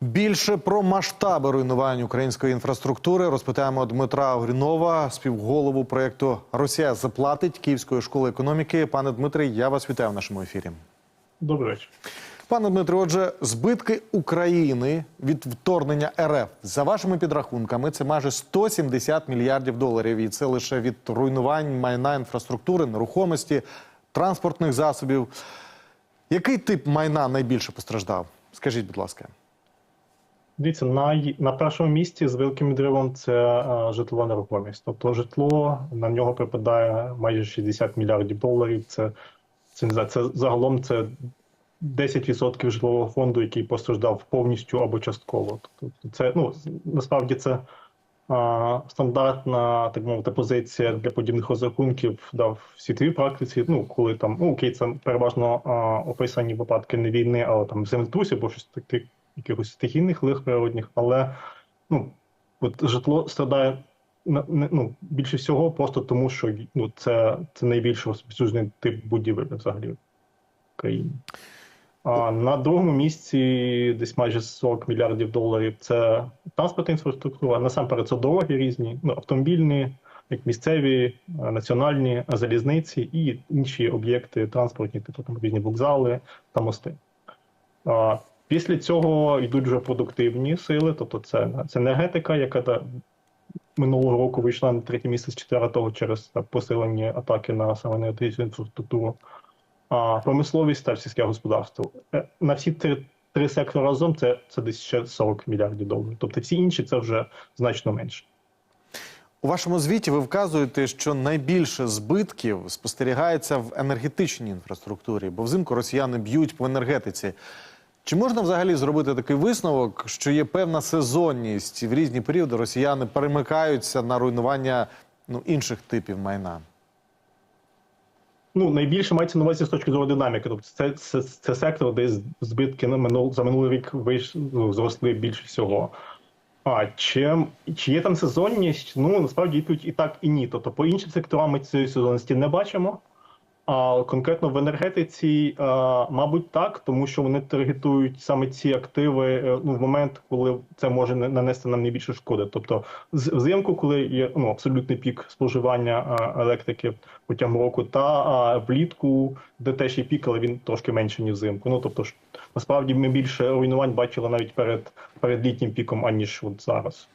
Більше про масштаби руйнувань української інфраструктури розпитаємо Дмитра Огрінова, співголову проєкту Росія заплатить Київської школи економіки. Пане Дмитре, я вас вітаю в нашому ефірі. Добрий вечір. Пане Дмитре, отже, збитки України від вторгнення РФ за вашими підрахунками це майже 170 мільярдів доларів. І це лише від руйнувань майна інфраструктури, нерухомості, транспортних засобів. Який тип майна найбільше постраждав? Скажіть, будь ласка. Дивіться, на, на першому місці з великим відривом це а, житлова нерухомість. Тобто житло на нього припадає майже 60 мільярдів доларів. Це, це знаю, це загалом це 10% житлового фонду, який постраждав повністю або частково. Тобто це ну насправді це а, стандартна так мовити позиція для подібних розрахунків да, в світовій практиці. Ну коли там ну окей, це переважно а, описані випадки не війни, але там землетрусів або щось таке якихось стихійних лих природних, але ну от житло страдає ну, більше всього просто тому, що ну це, це найбільш розповсюджений тип будівель взагалі в країні. А на другому місці десь майже 40 мільярдів доларів це транспортна інфраструктура. Насамперед це дороги різні, ну автомобільні, як місцеві, національні, залізниці і інші об'єкти транспортні, типу там різні вокзали та мости. А, Після цього йдуть вже продуктивні сили, тобто це, це енергетика, яка минулого року вийшла на третє місце з четвертого через посилені атаки на саме енергетичну інфраструктуру, а промисловість та сільське господарство. Е, На всі три, три сектори разом це, це десь ще 40 мільярдів доларів. Тобто всі інші це вже значно менше. У вашому звіті ви вказуєте, що найбільше збитків спостерігається в енергетичній інфраструктурі, бо взимку росіяни б'ють по енергетиці. Чи можна взагалі зробити такий висновок, що є певна сезонність в різні періоди росіяни перемикаються на руйнування ну, інших типів майна? Ну, найбільше мається на увазі з точки зору динаміки. Тобто це, це, це сектор, де збитки на минул, за минулий рік вийш, ну, зросли більше всього. А чи, чи є там сезонність? Ну насправді відповідь і так, і ні. Тобто по іншим секторам ми цієї сезонності не бачимо. А конкретно в енергетиці, мабуть, так, тому що вони таргетують саме ці активи е, ну, в момент, коли це може на- нанести нам найбільше шкоди. Тобто, взимку, коли є ну, абсолютний пік споживання електрики протягом року, та влітку, де теж є пік, але він трошки менше, ніж взимку. Ну тобто насправді ми більше руйнувань бачили навіть перед, перед літнім піком, аніж от зараз.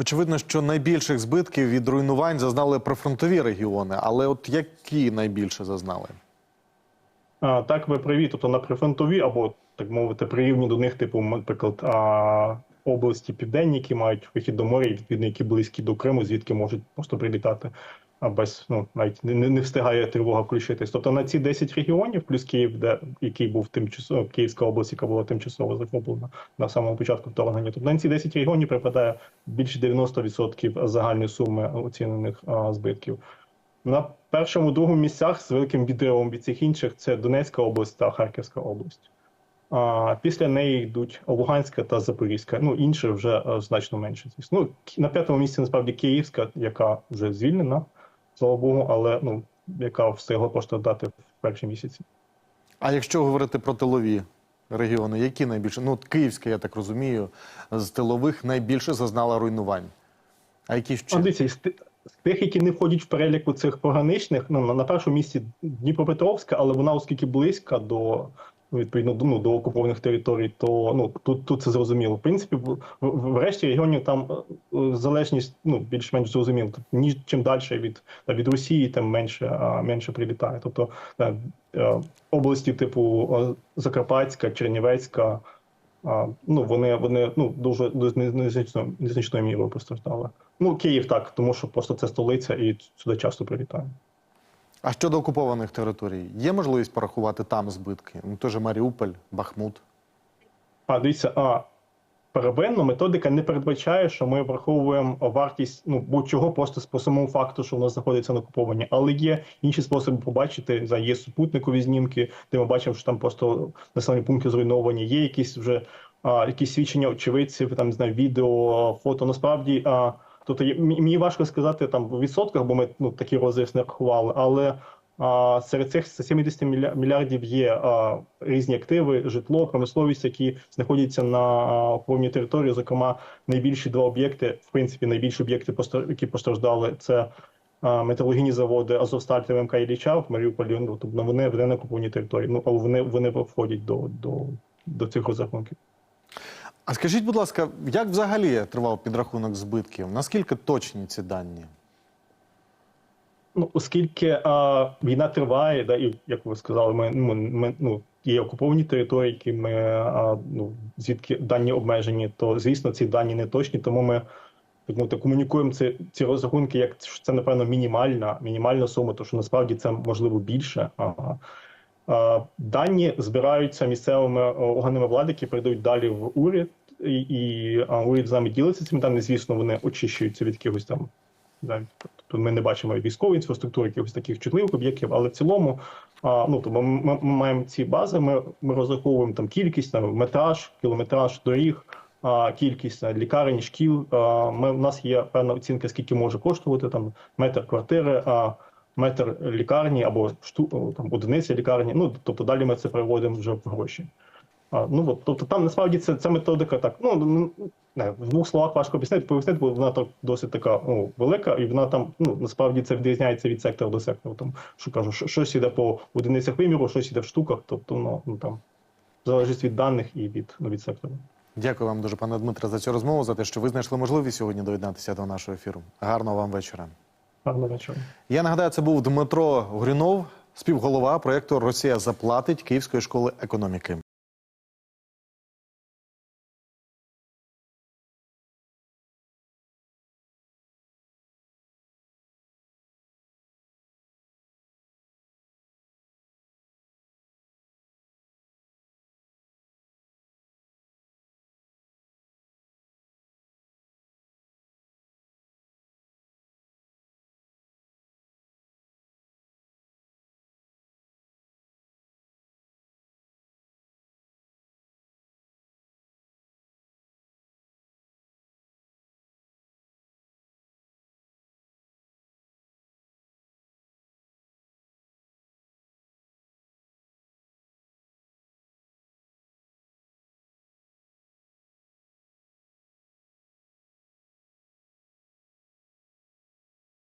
Очевидно, що найбільших збитків від руйнувань зазнали прифронтові регіони, але от які найбільше зазнали? А, так, ви праві, тобто на прифронтові або так мовити, прирівні до них, типу, наприклад, а, області південні, які мають вихід до моря, і відповідно, які близькі до Криму, звідки можуть просто прилітати. А без ну навіть не, не встигає тривога включитись. Тобто на ці 10 регіонів, плюс Київ, де який був тимчасово Київська область, яка була тимчасово захоплена на самому початку вторгнення. Тобто на ці 10 регіонів припадає більше 90% загальної суми оцінених а, збитків. На першому другому місцях з великим відривом від цих інших це Донецька область та Харківська область. А після неї йдуть Луганська та Запорізька. Ну інші вже е, значно менше. Ну на п'ятому місці насправді Київська, яка вже звільнена, слава Богу, але ну яка встигла постраждати в перші місяці. А якщо говорити про тилові регіони, які найбільше? Ну, Київська, я так розумію, з тилових найбільше зазнала руйнувань. А які ще? Дивіться, з ти- з тих, які не входять в переліку цих пограничних, ну на, першому місці Дніпропетровська, але вона, оскільки близька до ну, відповідно ну, до окупованих територій, то ну тут, тут це зрозуміло. В принципі, в, в, в регіонів там е, залежність ну більш-менш зрозуміла. Тобто, ніж чим далі від, від Росії, тим менше а, менше прилітає. Тобто е, е, області типу Закарпатська, Чернівецька. А, ну, вони, вони ну, дуже незначною, незначною мірою постраждали. Ну, Київ так, тому що просто це столиця і сюди часто прилітає. А щодо окупованих територій, є можливість порахувати там збитки? Ну, теж Маріуполь, Бахмут. А дивіться, а первинно методика не передбачає, що ми враховуємо вартість ну будь-чого просто по самому факту, що воно знаходиться на окуповані. Але є інші способи побачити. За є супутникові знімки, де ми бачимо, що там просто населені пункти зруйновані. Є якісь вже а, якісь свідчення очевидців, там не знаю, відео, фото. Насправді, а, тобто мені важко сказати там в відсотках, бо ми ну такі розріз не рахували, але. А, серед цих 70 мільярдів є а, різні активи, житло, промисловість, які знаходяться на а, окупованій території. Зокрема, найбільші два об'єкти, в принципі, найбільші об'єкти, які постраждали, це а, заводи Азовсталь та МК Ілліча в Маріуполі. Ну, тобто вони, вони на окупованій території. Ну, але вони, вони входять до, до, до цих розрахунків. А скажіть, будь ласка, як взагалі тривав підрахунок збитків? Наскільки точні ці дані? Ну, оскільки а, війна триває, да, і як ви сказали, ми, ми, ми ну, є окуповані території, які ми а, ну, звідки дані обмежені, то звісно ці дані не точні, тому ми мовити, комунікуємо ці, ці розрахунки, як це напевно мінімальна, мінімальна сума, тому що насправді це можливо більше. А, а, дані збираються місцевими органами влади, які передають далі в уряд, і, і уряд з нами ділиться цими даними. Звісно, вони очищуються від якихось там Да, Тобто ми не бачимо військової інфраструктури, якихось таких чутливих об'єктів, але в цілому, а, ну ми, ми, ми маємо ці бази, ми, ми розраховуємо там кількість, там, метраж, кілометраж доріг, а, кількість а, лікарень, шкіл. А, ми, у нас є певна оцінка, скільки може коштувати там метр квартири, а, метр лікарні або шту, там, одиниця лікарні. Ну тобто далі ми це переводимо вже в гроші. А, ну от, тобто там насправді це, це методика так. Ну не, в двох словах важко об'яснити, пояснити, бо вона так досить така ну, велика, і вона там ну насправді це відрізняється від сектора до сектора. Там що кажу, що- щось іде по одиницях виміру, щось іде в штуках. Тобто, ну, ну там залежить від даних і від, ну, від сектора. Дякую вам дуже, пане Дмитре, за цю розмову, за те, що ви знайшли можливість сьогодні доєднатися до нашого ефіру. Гарного вам вечора. Гарного вечора. Я нагадаю, це був Дмитро Гринов, співголова проєкту Росія заплатить Київської школи економіки.